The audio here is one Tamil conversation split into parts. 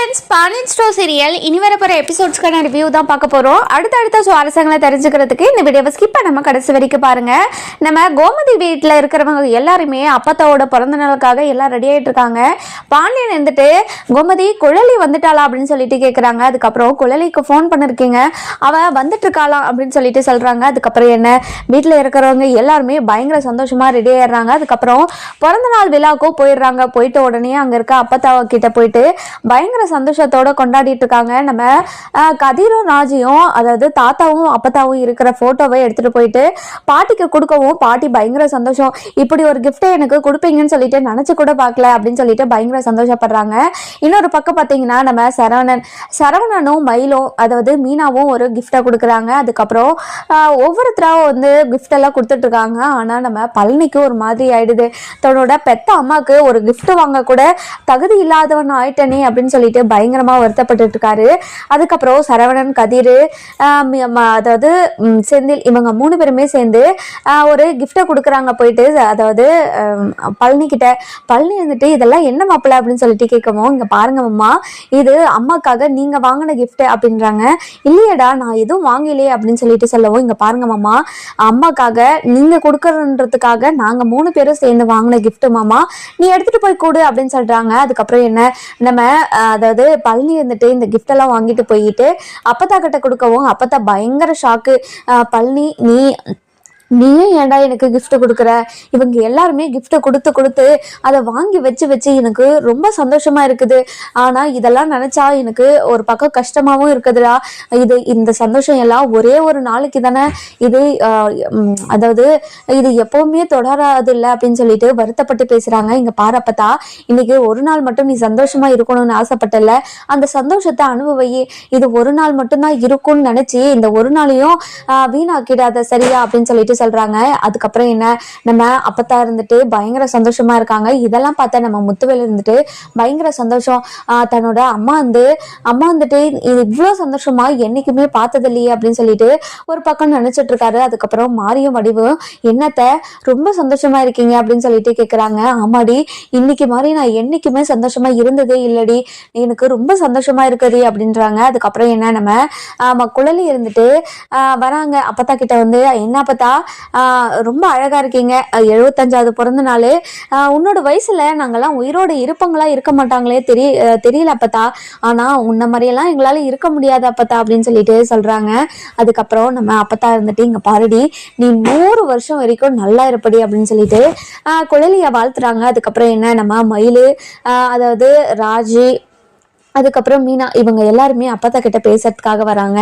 ஃப்ரெண்ட்ஸ் பானின் ஸ்டோ சீரியல் இனி வரப்போகிற எபிசோட்ஸ்க்கான ரிவ்யூ தான் பார்க்க போகிறோம் அடுத்தடுத்த சுவாரஸ்யங்களை தெரிஞ்சுக்கிறதுக்கு இந்த வீடியோவை ஸ்கிப் பண்ணாம கடைசி வரைக்கும் பாருங்க. நம்ம கோமதி வீட்டில் இருக்கிறவங்க எல்லாருமே அப்பத்தாவோட பிறந்த நாளுக்காக எல்லாம் ரெடி ஆகிட்டு இருக்காங்க. பாண்டியன் இருந்துட்டு கோமதி குழலி வந்துட்டாளா? அப்படின்னு சொல்லிட்டு கேட்குறாங்க அதுக்கப்புறம் குழலிக்கு ஃபோன் பண்ணிருக்கீங்க. அவள் வந்துட்டு இருக்காளாம் அப்படின்னு சொல்லிட்டு சொல்கிறாங்க அதுக்கப்புறம் என்ன? வீட்டில் இருக்கிறவங்க எல்லாருமே பயங்கர சந்தோஷமாக ரெடி ஆயிடுறாங்க. அதுக்கப்புறம் பிறந்த நாள் விழாவுக்கும் போயிடுறாங்க. போயிட்டு உடனே அங்கே இருக்க அப்பத்தாவை கிட்ட போயிட்டு பயங்கர சந்தோஷத்தோட கொண்டாடிட்டு இருக்காங்க நம்ம கதிரும் ராஜியும் அதாவது தாத்தாவும் அப்பத்தாவும் இருக்கிற போட்டோவை எடுத்துட்டு போயிட்டு பாட்டிக்கு கொடுக்கவும் பாட்டி பயங்கர சந்தோஷம். இப்படி ஒரு கிஃப்ட்டை எனக்கு கொடுப்பீங்கன்னு சொல்லிட்டு நினைச்சு கூட பார்க்கல அப்படின்னு சொல்லிட்டு பயங்கர சந்தோஷப்படுறாங்க. இன்னொரு பக்கம் பார்த்தீங்கன்னா நம்ம சரவணன் சரவணனும் மயிலும் அதாவது மீனாவும் ஒரு கிஃப்டை கொடுக்குறாங்க. அதுக்கப்புறம் ஒவ்வொருத்தராவும் வந்து கிஃப்ட் எல்லாம் கொடுத்துட்டு இருக்காங்க ஆனால் நம்ம பழனிக்கு ஒரு மாதிரி ஆயிடுது. தன்னோட பெத்த அம்மாவுக்கு ஒரு கிஃப்ட் வாங்க கூட தகுதி இல்லாதவன் ஆயிட்டனே அப்படின்னு சொல்லிட்டு பயங்கரமா வருத்தப்பட்டுட்டு இருக்காரு. அதுக்கப்புறம் சரவணன் கதிர் அதாவது செந்தில் இவங்க மூணு பேருமே சேர்ந்து ஒரு கிஃப்டை கொடுக்குறாங்க போயிட்டு அதாவது பழனி கிட்ட. பழனி வந்துட்டு இதெல்லாம் என்ன மாப்பிள்ள அப்படின்னு சொல்லிட்டு கேட்கவும் இங்க பாருங்க அம்மா இது அம்மாக்காக நீங்க வாங்கின கிஃப்ட் அப்படின்றாங்க. இல்லையடா நான் எதுவும் வாங்கலையே அப்படின்னு சொல்லிட்டு சொல்லவும் இங்க பாருங்க மாமா அம்மாக்காக நீங்க கொடுக்கறன்றதுக்காக நாங்க மூணு பேரும் சேர்ந்து வாங்கின கிஃப்ட் மாமா. நீ எடுத்துட்டு போய் கொடு அப்படின்னு சொல்றாங்க. அதுக்கப்புறம் என்ன நம்ம அதை அதாவது பழனி வந்துட்டு இந்த கிஃப்ட் எல்லாம் வாங்கிட்டு போயிட்டு அப்பத்தா கிட்ட கொடுக்கவும் அப்பத்தா பயங்கர ஷாக்கு பழனி நீ நீயே ஏன்டா எனக்கு கிஃப்ட் கொடுக்குற? இவங்க எல்லாருமே gift கொடுத்து கொடுத்து அதை வாங்கி வச்சு வச்சு எனக்கு ரொம்ப சந்தோஷமா இருக்குது. ஆனா இதெல்லாம் நினைச்சா எனக்கு ஒரு பக்கம் கஷ்டமாவும் இருக்குதுடா. இது இந்த சந்தோஷம் எல்லாம் ஒரே ஒரு நாளைக்கு தானே? இது ஆஹ், அதாவது இது எப்பவுமே தொடராது இல்லை அப்படின்னு சொல்லிட்டு வருத்தப்பட்டு பேசுறாங்க இங்க பாரப்பத்தா இன்னைக்கு ஒரு நாள் மட்டும் நீ சந்தோஷமா இருக்கணும்னு ஆசைப்பட்டல அந்த சந்தோஷத்தை அனுபவி. இது ஒரு நாள் மட்டும்தான் இருக்கும்னு நினைச்சு இந்த ஒரு நாளையும் வீணாக்கிடாத சரியா அப்படின்னு சொல்லிட்டு சொல்றாங்க. அதுக்கப்புறம் என்ன? நம்ம அப்பத்தா இருந்துட்டு பயங்கர சந்தோஷமா இருக்காங்க. இதெல்லாம் பார்த்தா நம்ம முத்துவேல் இருந்துட்டு பயங்கர சந்தோஷம். ஆஹ், தன்னோட அம்மா வந்து அம்மா வந்துட்டு இது இவ்வளோ சந்தோஷமா என்னைக்குமே பார்த்தது இல்லையே அப்படின்னு சொல்லிட்டு ஒரு பக்கம் நினைச்சிட்டு இருக்காரு. அதுக்கப்புறம் மாரியும் வடிவும் என்னத்த ரொம்ப சந்தோஷமா இருக்கீங்க? அப்படின்னு சொல்லிட்டு கேக்குறாங்க. ஆமாடி இன்னைக்கு மாதிரி நான் என்னைக்குமே சந்தோஷமா இருந்ததே இல்லடி. எனக்கு ரொம்ப சந்தோஷமா இருக்குது அப்படின்றாங்க. அதுக்கப்புறம் என்ன? நம்ம ஆமா குழலி இருந்துட்டு வராங்க. அப்பத்தா கிட்ட வந்து என்ன பார்த்தா ரொம்ப அழகா இருக்கீங்க. எழுபத்தஞ்சாவது பிறந்த நாள் ஆஹ் உன்னோட வயசுல நாங்கெல்லாம் உயிரோட இருப்பங்களா இருக்க மாட்டாங்களே தெரிய தெரியல அப்பத்தா. ஆனா உன்ன மாதிரியெல்லாம் எங்களால இருக்க முடியாது அப்பத்தா அப்படின்னு சொல்லிட்டு சொல்றாங்க. அதுக்கப்புறம் நம்ம அப்பத்தா இருந்துட்டு இங்க பாருடி. நீ நூறு வருஷம் வரைக்கும் நல்லா இருப்படி அப்படின்னு சொல்லிட்டு ஆஹ் குழலிய வாழ்த்துறாங்க. அதுக்கப்புறம் என்ன? நம்ம மயிலு ஆஹ் அதாவது ராஜி அதுக்கப்புறம் மீனா இவங்க எல்லாருமே அப்பத்தா கிட்ட பேசுறதுக்காக வராங்க.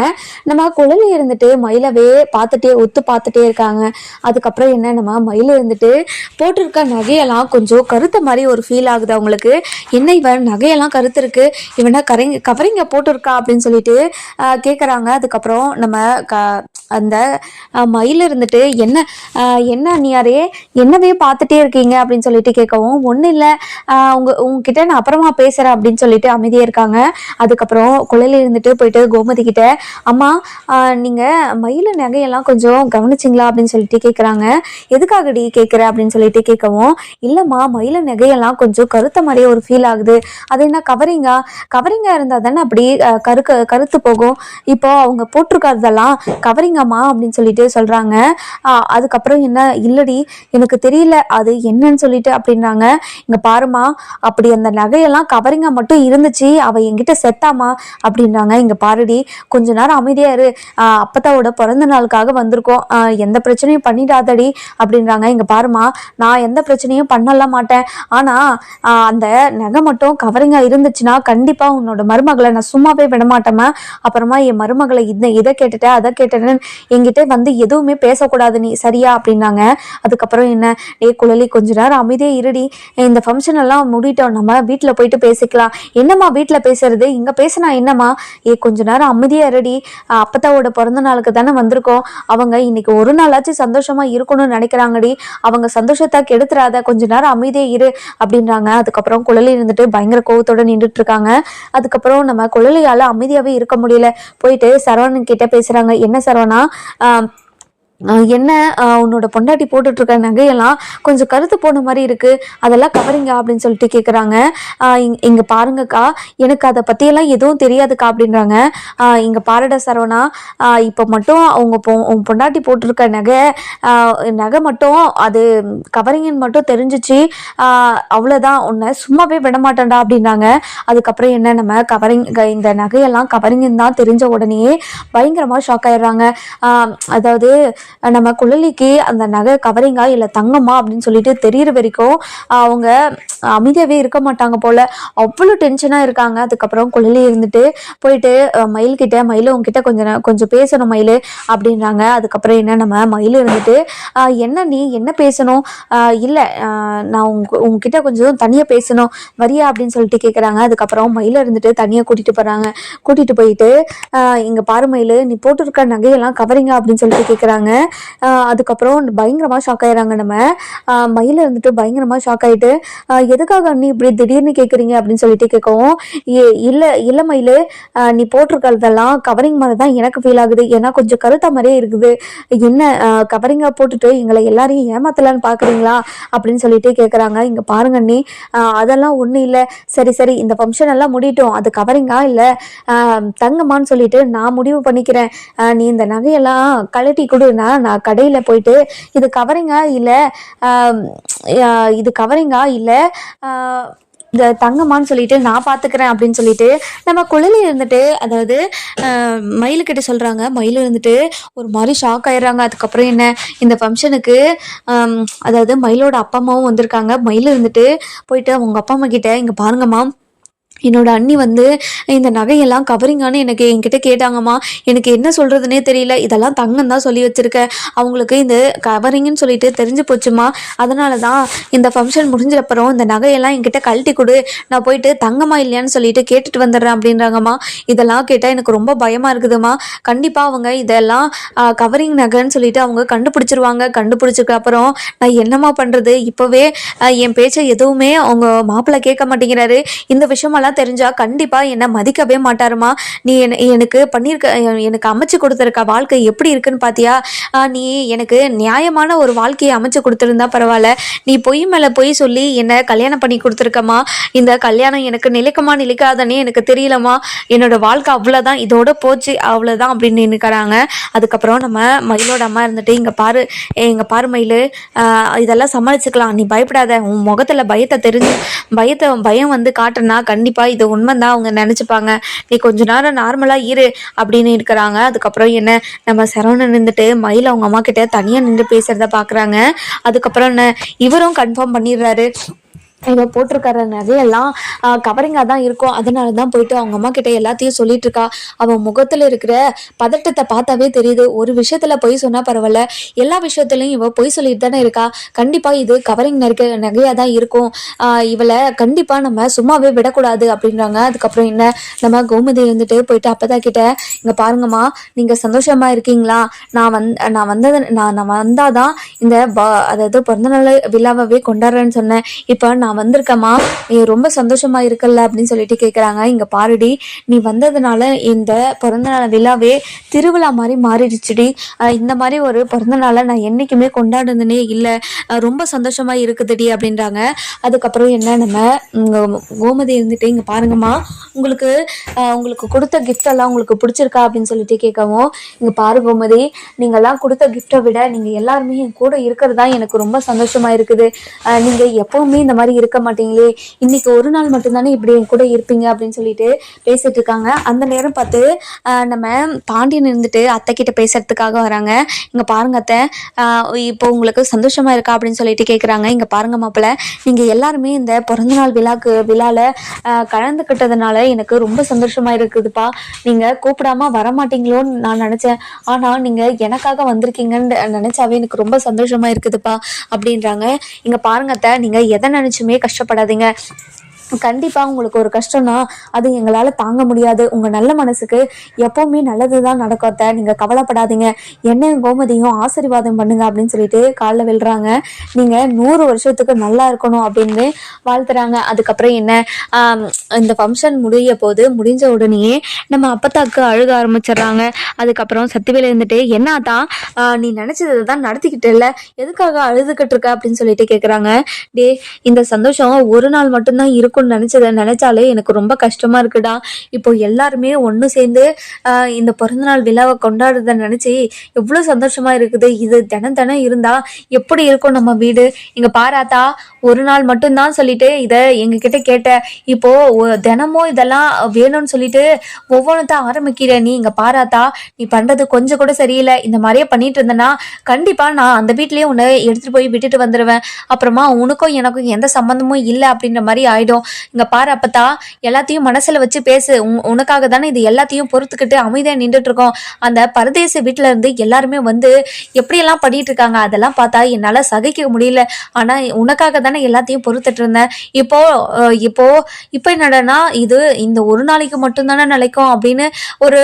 நம்ம குழலி இருந்துட்டு மயிலவே பார்த்துட்டே ஒத்து பார்த்துட்டே இருக்காங்க. அதுக்கப்புறம் என்ன நம்ம மயில் இருந்துட்டு போட்டிருக்க நகையெல்லாம் கொஞ்சம் கருத்த மாதிரி ஒரு ஃபீல் ஆகுது அவங்களுக்கு. என்ன இவன் நகையெல்லாம் கருத்து இருக்கு இவனை கரைங்க கவரிங்க போட்டிருக்கா அப்படின்னு சொல்லிட்டு கேட்குறாங்க அதுக்கப்புறம் நம்ம க அந்த மயில் இருந்துட்டு என்ன என்ன அண்ணியாரே என்னவே பார்த்துட்டே இருக்கீங்க அப்படின்னு சொல்லிட்டு கேட்கவும் ஒன்றும் இல்லை. உங்க உங்ககிட்ட நான் அப்புறமா பேசுறேன் அப்படின்னு சொல்லிட்டு அமைதியாக இருக்க இருக்காங்க. அதுக்கப்புறம் குழையில இருந்துட்டு போயிட்டு கோமதி கிட்ட அம்மா நீங்க மயில நகையெல்லாம் கொஞ்சம் கவனிச்சிங்களா? அப்படின்னு சொல்லிட்டு கேட்குறாங்க எதுக்காகடி கேட்குற அப்படின்னு சொல்லிட்டு கேட்கவும் இல்லைம்மா மயில நகையெல்லாம் கொஞ்சம் கருத்த மாதிரியே ஒரு ஃபீல் ஆகுது. அது என்ன கவரிங்கா? கவரிங்கா இருந்தால் தானே அப்படி கருக்க கருத்து போகும். இப்போ அவங்க போட்டிருக்கிறதெல்லாம் கவரிங்கம்மா? அப்படின்னு சொல்லிட்டு சொல்றாங்க. அதுக்கப்புறம் என்ன இல்லடி எனக்கு தெரியல. அது என்னன்னு சொல்லிட்டு அப்படின்றாங்க இங்க பாருமா அப்படி அந்த நகையெல்லாம் கவரிங்கா மட்டும் இருந்துச்சு. அவள் என்கிட்ட செத்தாமா அப்படின்றாங்க இங்கே பாருடி கொஞ்ச நேரம் அமைதியாக இரு. அப்பத்தாவோட பிறந்த நாளுக்காக வந்திருக்கோம். எந்த பிரச்சனையும் பண்ணிடாதடி அப்படின்றாங்க. இங்கே பாருமா நான் எந்த பிரச்சனையும் பண்ணலாம் மாட்டேன். ஆனால் அந்த நகை மட்டும் கவரிங்காக இருந்துச்சுன்னா கண்டிப்பாக உன்னோட மருமகளை நான் சும்மாவே விடமாட்டேமா அப்புறமா என் மருமகளை இதை இதை கேட்டுட்டேன் அதை கேட்டேன்னு என்கிட்ட வந்து எதுவுமே பேசக்கூடாது நீ சரியா அப்படின்னாங்க. அதுக்கப்புறம் என்ன? ஏ குழலி கொஞ்ச நேரம் அமைதியாக இருடி. இந்த ஃபங்க்ஷன் எல்லாம் முடிட்டோம். நம்ம வீட்டில் போயிட்டு பேசிக்கலாம். என்னம்மா வீட்டில் பேசுறது. இங்கே பேசினா என்னம்மா? ஏ கொஞ்ச நேரம் அமைதியா ரெடி அப்பத்தாவோட பிறந்த நாளுக்கு தானே வந்திருக்கோம். அவங்க இன்னைக்கு ஒரு நாளாச்சும் சந்தோஷமா இருக்கணும்னு நினைக்கிறாங்கடி. அவங்க சந்தோஷத்தை கெடுத்துறாத கொஞ்ச நேரம் அமைதியே இரு அப்படின்றாங்க. அதுக்கப்புறம் குழலி இருந்துட்டு பயங்கர கோவத்தோட நின்றுட்டு இருக்காங்க. அதுக்கப்புறம் நம்ம குழலியால அமைதியாவே இருக்க முடியல. போயிட்டு சரவணன் கிட்ட பேசுறாங்க. என்ன சரவணா? ஆஹ் என்ன உன்னோட பொண்டாட்டி போட்டுட்டு இருக்க நகையெல்லாம் கொஞ்சம் கருத்து போன மாதிரி இருக்கு. அதெல்லாம் கவரிங்க அப்படின்னு சொல்லிட்டு கேட்குறாங்க இங்க பாருங்கக்கா எனக்கு அதை பத்தியெல்லாம் எதுவும் தெரியாதுக்கா அப்படின்றாங்க. இங்க பாருடா சரவணா. இப்போ மட்டும் அவங்க பொ உன் பொண்டாட்டி போட்டிருக்க நகை நகை மட்டும் அது கவரிங்கன்னு மட்டும் தெரிஞ்சிச்சு. அவ்வளோதான் உன்னை சும்மாவே விட மாட்டேன்டா அப்படின்னாங்க அதுக்கப்புறம் என்ன நம்ம கவரிங் இந்த நகையெல்லாம் கவரிங்கன்னு தான் தெரிஞ்ச உடனேயே பயங்கரமாக ஷாக் ஆயிடுறாங்க. அதாவது நம்ம குழலிக்கு அந்த நகை கவரிங்கா இல்லை தங்கமா அப்படின்னு சொல்லிட்டு தெரியிற வரைக்கும் அவங்க அமைதியாகவே இருக்க மாட்டாங்க போல. அவ்வளோ டென்ஷனாக இருக்காங்க. அதுக்கப்புறம் குழலி இருந்துட்டு போயிட்டு மயில்கிட்ட மயில் கிட்ட உங்ககிட்ட கொஞ்சம் கொஞ்சம் பேசணும் மயில் அப்படின்றாங்க. அதுக்கப்புறம் என்ன நம்ம மயில் இருந்துட்டு என்ன நீ என்ன பேசணும்? இல்லை நான் உங்க உங்ககிட்ட கொஞ்சம் தனியாக பேசணும். வரியா அப்படின்னு சொல்லிட்டு கேட்குறாங்க அதுக்கப்புறம் மயில் இருந்துட்டு தனியாக கூட்டிகிட்டு போகிறாங்க கூட்டிகிட்டு போயிட்டு இங்கே இங்க பாரு மயில் நீ போட்டிருக்க நகையெல்லாம் கவரிங்க அப்படின்னு சொல்லிட்டு கேட்குறாங்க அதுக்கப்புறம் பயங்கரமாக ஷாக் ஆயிடுறாங்க நம்ம. ஆஹ், மயில் இருந்துட்டு பயங்கரமாக ஷாக் ஆயிட்டு எதுக்காக அண்ணி இப்படி திடீர்னு கேட்குறீங்க அப்படின்னு சொல்லிட்டு கேட்கவும் ஏ இல்ல இல்ல மயில் ஆஹ், நீ போட்டிருக்கிறதெல்லாம் கவரிங் மாதிரி தான் எனக்கு ஃபீல் ஆகுது. ஏன்னா கொஞ்சம் கருத்த மாதிரியே இருக்குது. என்ன கவரிங்காக போட்டுட்டு எங்களை எல்லாரையும் ஏமாத்தலான்னு பார்க்குறீங்களா அப்படின்னு சொல்லிட்டு கேட்குறாங்க இங்கே பாருங்க அண்ணி. ஆஹ், அதெல்லாம் ஒன்றும் இல்லை. சரி சரி இந்த ஃபங்க்ஷன் எல்லாம் முடியட்டும். அது கவரிங்கா இல்லை? தங்கம்மான்னு சொல்லிட்டு நான் முடிவு பண்ணிக்கிறேன். நீ இந்த நகையெல்லாம் கழட்டி கொடுனா நான் நான் கடையில் போயிட்டு இது கவரிங்கா இல்லை இது கவரிங்கா இல்லை இந்த தங்கம்மான்னு சொல்லிட்டு நான் பார்த்துக்கிறேன் அப்படின்னு சொல்லிட்டு நம்ம குழலி இருந்துட்டு அதாவது மயிலுக்கிட்ட சொல்கிறாங்க மயில் இருந்துட்டு ஒரு மாதிரி ஷாக் ஆயிடுறாங்க. அதுக்கப்புறம் என்ன? இந்த ஃபங்க்ஷனுக்கு அதாவது மயிலோட அப்பா அம்மாவும் வந்திருக்காங்க. மயில் இருந்துட்டு போயிட்டு அவங்க அப்பா அம்மா கிட்ட இங்கே பாருங்கம்மா என்னோட அண்ணி வந்து இந்த நகையெல்லாம் கவரிங்கான்னு எனக்கு என்கிட்ட கேட்டாங்கம்மா எனக்கு என்ன சொல்கிறதுனே தெரியல இதெல்லாம் தங்கம் தான் சொல்லி வச்சுருக்கேன் அவங்களுக்கு இந்த கவரிங்னு சொல்லிட்டு தெரிஞ்சு போச்சுமா அதனால தான் இந்த ஃபங்க்ஷன் முடிஞ்சப்பறம் இந்த நகையெல்லாம் என்கிட்ட கழட்டி கொடு நான் போயிட்டு தங்கமா இல்லையான்னு சொல்லிட்டு கேட்டுட்டு வந்துடுறேன் அப்படின்றாங்கம்மா. இதெல்லாம் கேட்டால் எனக்கு ரொம்ப பயமாக இருக்குதுமா கண்டிப்பாக அவங்க இதெல்லாம் கவரிங் நகைன்னு சொல்லிட்டு அவங்க கண்டுபிடிச்சிருவாங்க. கண்டுபிடிச்சதுக்கு அப்புறம் நான் என்னம்மா பண்ணுறது இப்போவே என் பேச்சை எதுவுமே அவங்க மாப்பிள்ளை கேட்க மாட்டேங்கிறாரு. இந்த விஷயமெல்லாம் தெரிஞ்சா கண்டிப்பாக என்னை மதிக்கவே மாட்டாருமா. நீ எனக்கு பண்ணியிருக்க எனக்கு அமைச்சு கொடுத்துருக்க வாழ்க்கை எப்படி இருக்குன்னு பார்த்தியா நீ எனக்கு நியாயமான ஒரு வாழ்க்கையை அமைச்சு கொடுத்துருந்தா பரவாயில்ல. நீ பொய் மேலே பொய் சொல்லி என்னை கல்யாணம் பண்ணி கொடுத்துருக்கம்மா. இந்த கல்யாணம் எனக்கு நிலைக்குமா நிலைக்காதனே எனக்கு தெரியலம்மா. என்னோட வாழ்க்கை அவ்வளோதான் இதோட போச்சு அவ்வளோதான் அப்படின்னு நினைக்கிறாங்க அதுக்கப்புறம் நம்ம மயிலோட அம்மா இருந்துட்டு இங்கே பாரு இங்கே பாரு மயில். இதெல்லாம் சமாளிச்சுக்கலாம். நீ பயப்படாத. உன் முகத்தில் பயத்தை தெரிஞ்சு பயத்தை பயம் வந்து காட்டுனா கண்டிப்பாக இது உண்மைதான் அவங்க நினச்சிப்பாங்க. நீ கொஞ்ச நேரம் நார்மலாக இரு அப்படின்னு இருக்கிறாங்க. அதுக்கப்புறம் என்ன நம்ம சரவணன் நின்றுட்டு மயில் அவங்க அம்மா கிட்ட தனியாக நின்று பேசுகிறத பார்க்குறாங்க அதுக்கப்புறம் என்ன இவரும் கன்ஃபார்ம் பண்ணிடுறாரு. இவள் போட்டிருக்கிற நகையெல்லாம் கவரிங்காக தான் இருக்கும். அதனால தான் போயிட்டு அவங்க அம்மா கிட்ட எல்லாத்தையும் சொல்லிட்டு இருக்கா. அவன் முகத்தில் இருக்கிற பதட்டத்தை பார்த்தாவே தெரியுது. ஒரு விஷயத்துல பொய் சொன்னா பரவாயில்ல. எல்லா விஷயத்துலையும் இவ பொய் சொல்லிட்டு தானே இருக்கா. கண்டிப்பா இது கவரிங் நகை நகையாக தான் இருக்கும். இவளை கண்டிப்பா நம்ம சும்மாவே விடக்கூடாது அப்படின்றாங்க. அதுக்கப்புறம் என்ன? நம்ம கோமதி இருந்துட்டு போயிட்டு அப்பதான் கிட்ட இங்க பாருங்கம்மா நீங்க சந்தோஷமா இருக்கீங்களா? நான் வந் நான் வந்தது நான் நான் வந்தாதான் இந்த ப- அதாவது பிறந்தநாள் விழாவே கொண்டாடுறேன்னு சொன்னேன். இப்போ நான் நான் வந்திருக்கேம்மா. நீ ரொம்ப சந்தோஷமா இருக்கல்ல அப்படின்னு சொல்லிட்டு கேட்குறாங்க இங்க பாருடி நீ வந்ததுனால இந்த பிறந்தநாள் விழாவே திருவிழா மாதிரி மாறிடுச்சுடி. இந்த மாதிரி ஒரு பிறந்தநாளை நான் என்னைக்குமே கொண்டாடுனே இல்லை. ரொம்ப சந்தோஷமா இருக்குதுடி அப்படின்றாங்க. அதுக்கப்புறம் என்ன நம்ம கோமதி இருந்துட்டு இங்க பாருங்கம்மா. உங்களுக்கு உங்களுக்கு கொடுத்த gift எல்லாம் உங்களுக்கு பிடிச்சிருக்கா அப்படின்னு சொல்லிட்டு கேட்கவும் இங்க பாரு கோமதி நீங்கெல்லாம் கொடுத்த கிஃப்டை விட நீங்க எல்லாருமே என் கூட இருக்கிறது தான் எனக்கு ரொம்ப சந்தோஷமா இருக்குது. நீங்கள் நீங்க எப்பவுமே இந்த மாதிரி இருக்க மாட்டீங்களே. இன்னைக்கு ஒரு நாள் மட்டும்தானே இப்படி என் கூட இருப்பீங்க அப்படின்னு சொல்லிட்டு பேசிட்டு இருக்காங்க. அந்த நேரம் பார்த்து நம்ம பாண்டியன் இருந்துட்டு அத்தை கிட்ட பேசுறதுக்காக வராங்க. இங்க பாருங்க அத்தை. இப்போ உங்களுக்கு சந்தோஷமா இருக்கா அப்படின்னு சொல்லிட்டு கேக்குறாங்க. இங்க பாருங்க மாப்பிள்ள நீங்க எல்லாருமே இந்த பிறந்தநாள் விழாக்கு விழால கலந்துக்கிட்டதுனால எனக்கு ரொம்ப சந்தோஷமா இருக்குதுப்பா. நீங்க கூப்பிடாம வரமாட்டீங்களோன்னு நான் நினைச்சேன். ஆனா நீங்க எனக்காக வந்திருக்கீங்கன்னு நினைச்சாவே எனக்கு ரொம்ப சந்தோஷமா இருக்குதுப்பா அப்படின்றாங்க. இங்க பாருங்க அத்தை. நீங்க எதை நினைச்சுமே கஷ்டப்படாதீங்க. கண்டிப்பாக உங்களுக்கு ஒரு கஷ்டம்னா அது எங்களால் தாங்க முடியாது. உங்கள் நல்ல மனசுக்கு எப்போவுமே நல்லது தான் நடக்கும் நீங்கள் கவலைப்படாதீங்க. என்ன கோமதியும் ஆசீர்வாதம் பண்ணுங்க அப்படின்னு சொல்லிட்டு காலில் விழுறாங்க. நீங்கள் நூறு வருஷத்துக்கு நல்லா இருக்கணும் அப்படின்னு வாழ்த்துறாங்க. அதுக்கப்புறம் என்ன? இந்த ஃபங்க்ஷன் முடிய போது முடிஞ்ச உடனேயே நம்ம அப்பத்தாக்கு அழுக ஆரம்பிச்சிடுறாங்க. அதுக்கப்புறம் சத்திவேல இருந்துட்டு என்னதான் நீ நினச்சதை தான் நடத்திக்கிட்டு இல்லை. எதுக்காக அழுதுகிட்டு இருக்க? அப்படின்னு சொல்லிட்டு கேட்குறாங்க டே இந்த சந்தோஷம் ஒரு நாள் மட்டும்தான் இருக்கும். நடக்கும்னு நினச்சதை நினச்சாலே எனக்கு ரொம்ப கஷ்டமாக இருக்குடா. இப்போ எல்லாருமே ஒன்று சேர்ந்து இந்த பிறந்தநாள் விழாவை கொண்டாடுறத நினச்சி எவ்வளோ சந்தோஷமாக இருக்குது. இது தினம் தினம் இருந்தால் எப்படி இருக்கும் நம்ம வீடு? இங்கே பாராத்தா ஒரு நாள் மட்டும்தான் சொல்லிட்டு இதை எங்ககிட்ட கேட்ட. இப்போ தினமும் இதெல்லாம் வேணும்னு சொல்லிட்டு ஒவ்வொன்றத்தான் ஆரம்பிக்கிற. நீ இங்கே பாராத்தா நீ பண்ணுறது கொஞ்சம் கூட சரியில்லை. இந்த மாதிரியே பண்ணிட்டு இருந்தேன்னா கண்டிப்பாக நான் அந்த வீட்லேயே உன்னை எடுத்துகிட்டு போய் விட்டுட்டு வந்துடுவேன் அப்புறமா உனக்கும் எனக்கும் எந்த சம்மந்தமும் இல்லை அப்படின்ற மாதிரி ஆகிடும் இங்க பாரு அப்பத்தா எல்லாத்தையும் மனசுல வச்சு பேசு. உனக்காக தானே இது எல்லாத்தையும் பொறுத்துக்கிட்டு அமைதியா நின்றுட்டு இருக்கோம் அந்த பரதேச வீட்டுல இருந்து எல்லாருமே வந்து எப்படியெல்லாம் பண்ணிட்டு இருக்காங்க அதெல்லாம் பார்த்தா என்னால சகிக்க முடியல. ஆனா உனக்காக தானே எல்லாத்தையும் பொறுத்துட்டு இருந்தேன். இப்போ இப்போ இப்போ என்னடனா இது இந்த ஒரு நாளைக்கு மட்டும்தானே நிலைக்கும் அப்படின்னு ஒரு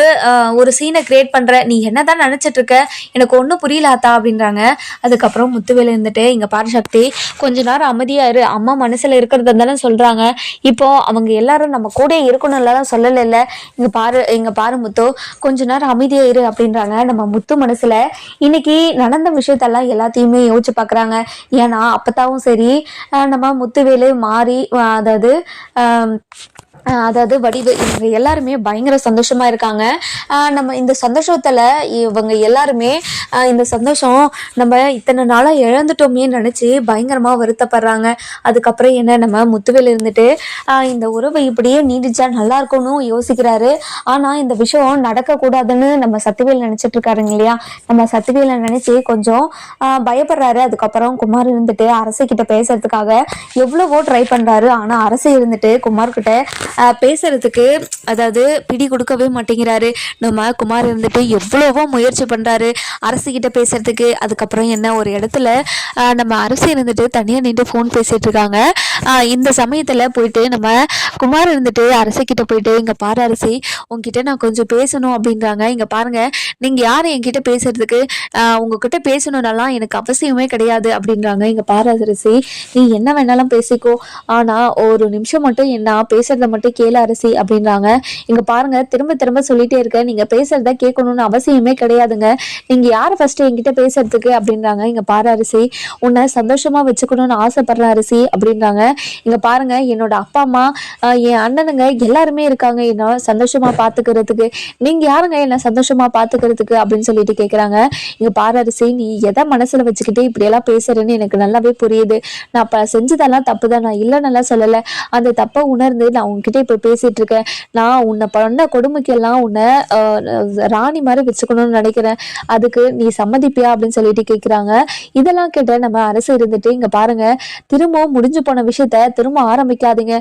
ஒரு சீனை கிரியேட் பண்ற. நீ என்னதான் நினைச்சிட்டு இருக்க? எனக்கு ஒன்றும் புரியலாத்தா அப்படின்றாங்க. அதுக்கப்புறம் முத்துவேல இருந்துட்டு இங்க பாரு சக்தி கொஞ்ச நேரம் அமைதியா இரு. அம்மா மனசுல இருக்கிறது தானே சொல்றாங்க. இப்போ அவங்க எல்லாரும் நம்ம கூட இருக்கணும்லாம் சொல்லலைல்ல. இங்க பாரு இங்க பாரு முத்து கொஞ்ச நேரம் அமைதியா இரு அப்படின்றாங்க நம்ம முத்து மனசுல. இன்னைக்கு நடந்த விஷயத்தெல்லாம் எல்லாத்தையுமே யோசிச்சு பாக்குறாங்க. ஏன்னா அப்பத்தாவும் சரி அஹ் நம்ம முத்துவேலு மாறி அதாவது ஆஹ் அதாவது வடிவு இவங்க எல்லாருமே பயங்கர சந்தோஷமா இருக்காங்க. நம்ம இந்த சந்தோஷத்துல இவங்க எல்லாருமே இந்த சந்தோஷம் நம்ம இத்தனை நாளா இழந்துட்டோமே நினைச்சு பயங்கரமா வருத்தப்படுறாங்க. அதுக்கப்புறம் என்ன நம்ம முத்துவேல் இருந்துட்டு இந்த உறவு இப்படியே நீடிச்சா நல்லா இருக்கும்னு யோசிக்கிறாரு. ஆனா இந்த விஷயம் நடக்கக்கூடாதுன்னு நம்ம சத்துவேல் நினைச்சிட்டு இருக்காருங்க இல்லையா? நம்ம சத்துவேலை நினைச்சு கொஞ்சம் பயப்படுறாரு. அதுக்கப்புறம் குமார் இருந்துட்டு அரசு கிட்ட பேசுறதுக்காக எவ்வளவோ ட்ரை பண்றாரு. ஆனா அரசு இருந்துட்டு குமார் பேசுகிறதுக்கு பேசுறதுக்கு அதாவது பிடி கொடுக்கவே மாட்டேங்கிறாரு. நம்ம குமார் இருந்துட்டு எவ்வளவோ முயற்சி பண்றாரு. அரசு கிட்ட பேசுறதுக்கு அதுக்கப்புறம் என்ன ஒரு இடத்துல நம்ம அரசு இருந்துட்டு தனியா நின்று ஃபோன் பேசிட்டு இருக்காங்க. இந்த சமயத்துல போயிட்டு நம்ம குமார் இருந்துட்டு அரசு கிட்ட போயிட்டு இங்க பாரு அரசி உங்ககிட்ட நான் கொஞ்சம் பேசணும் அப்படின்றாங்க. இங்க பாருங்க நீங்க யாரு என்கிட்ட பேசுறதுக்கு? உங்ககிட்ட பேசணும்னாலாம் எனக்கு அவசியமே கிடையாது அப்படின்றாங்க. இங்க பாரு அரசி நீ என்ன வேணாலும் பேசிக்கோ. ஆனா ஒரு நிமிஷம் மட்டும் என்ன பேசுறத மட்டும் கேள அரிசி அப்படின்றாங்க. இங்க பாருங்க திரும்ப திரும்ப சொல்லிட்டே இருக்க. நீங்க பேசுறத கேட்கணும்னு அவசியமே கிடையாதுங்க. நீங்க யார் ஃபர்ஸ்ட் என்கிட்ட பேசுறதுக்கு அப்படின்றாங்க. இங்க பாரு அரிசி உன்னை சந்தோஷமா வச்சுக்கணும்னு ஆசைப்படுற அரிசி அப்படின்றாங்க. இங்க பாருங்க என்னோட அப்பா அம்மா என் அண்ணனுங்க எல்லாருமே இருக்காங்க. என்ன சந்தோஷமா பாத்துக்கிறதுக்கு. நீங்க யாருங்க என்ன சந்தோஷமா பாத்துக்கிறதுக்கு அப்படின்னு சொல்லிட்டு கேக்குறாங்க. இங்க பாரு அரிசி நீ எதை மனசுல வச்சுக்கிட்டு இப்படி எல்லாம் பேசுறேன்னு எனக்கு நல்லாவே புரியுது. நான் அப்ப செஞ்சதெல்லாம் தப்பு தான் நான் இல்லைன்னு சொல்லலை. சொல்லல அந்த தப்பை உணர்ந்து நான் உன்கிட்ட இப்ப பேசிட்டு இருக்கேன். நான் உன்னை பண்ண கொடுமைக்கெல்லாம் உன்னை ராணி மாதிரி வச்சுக்கணும்னு நினைக்கிறேன். அதுக்கு நீ சம்மதிப்பியா அப்படின்னு சொல்லிட்டு கேக்குறாங்க. இதெல்லாம் கேட்ட நம்ம அரசு இருந்துட்டு இங்க பாருங்க திரும்பவும் முடிஞ்சு போன விஷயத்த திரும்ப ஆரம்பிக்காதீங்க.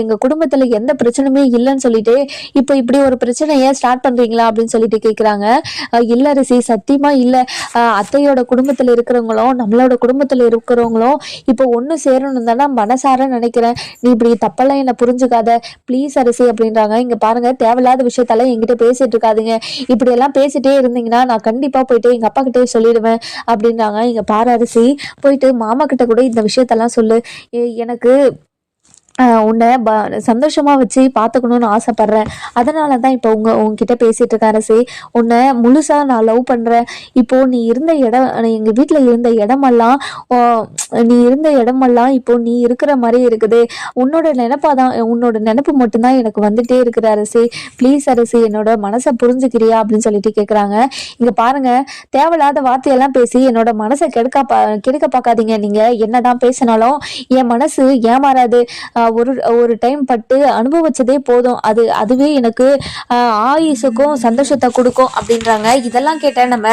எங்கள் எங்க குடும்பத்துல எந்த பிரச்சனையுமே இல்லைன்னு சொல்லிட்டு இப்போ இப்படி ஒரு பிரச்சனையை ஸ்டார்ட் பண்றீங்களா அப்படின்னு சொல்லிட்டு கேக்குறாங்க. இல்லை இல்ல ரிசி சத்தியமா இல்ல. அத்தையோட குடும்பத்துல இருக்கிறவங்களும் நம்மளோட குடும்பத்துல இருக்கிறவங்களும் இப்போ ஒண்ணு சேரணும் தானே மனசார நினைக்கிறேன். நீ இப்படி தப்பெல்லாம் என்ன புரிஞ்சுக்காத. ப்ளீஸ் அரிசி அப்படின்றாங்க. இங்க பாருங்க தேவையில்லாத விஷயத்தெல்லாம் என்கிட்ட பேசிட்டு இருக்காதீங்க. இப்படி எல்லாம் பேசிட்டே இருந்தீங்கன்னா நான் கண்டிப்பா போயிட்டு எங்க அப்பா கிட்டே சொல்லிடுவேன் அப்படின்றாங்க. இங்க பாரு அரிசி போயிட்டு மாமா கிட்ட கூட இந்த விஷயத்தெல்லாம் சொல்லு. எனக்கு உன்னை ப சந்தோஷமாக வச்சு பார்த்துக்கணும்னு ஆசைப்பட்றேன். அதனால தான் இப்போ உங்கள் உங்ககிட்ட பேசிகிட்டு இருக்கேன் அரசி உன்னை முழுசாக நான் லவ் பண்ணுறேன் இப்போது நீ இருந்த இடம் எங்கள் வீட்டில் இருந்த இடமெல்லாம் நீ இருந்த இடமெல்லாம் இப்போது நீ இருக்கிற மாதிரி இருக்குது. உன்னோட நினப்பாக தான் உன்னோட நினப்பு மட்டும்தான் எனக்கு வந்துட்டே இருக்கிற அரசி. ப்ளீஸ் அரசி என்னோட மனசை புரிஞ்சுக்கிறியா அப்படின்னு சொல்லிட்டு கேட்குறாங்க இங்கே பாருங்கள் தேவையில்லாத வார்த்தையெல்லாம் பேசி என்னோட மனசை கெடுக்க பா கெடுக்க பார்க்காதீங்க நீங்கள் என்னதான் பேசினாலும் என் மனசு ஏமாறாது. ஒரு ஒரு டைம் பட்டு அனுபவிச்சதே போதும். அது அதுவே எனக்கு ஆஹ் ஆயுசுக்கும் சந்தோஷத்தை கொடுக்கும் அப்படின்றாங்க. இதெல்லாம் கேட்ட நம்ம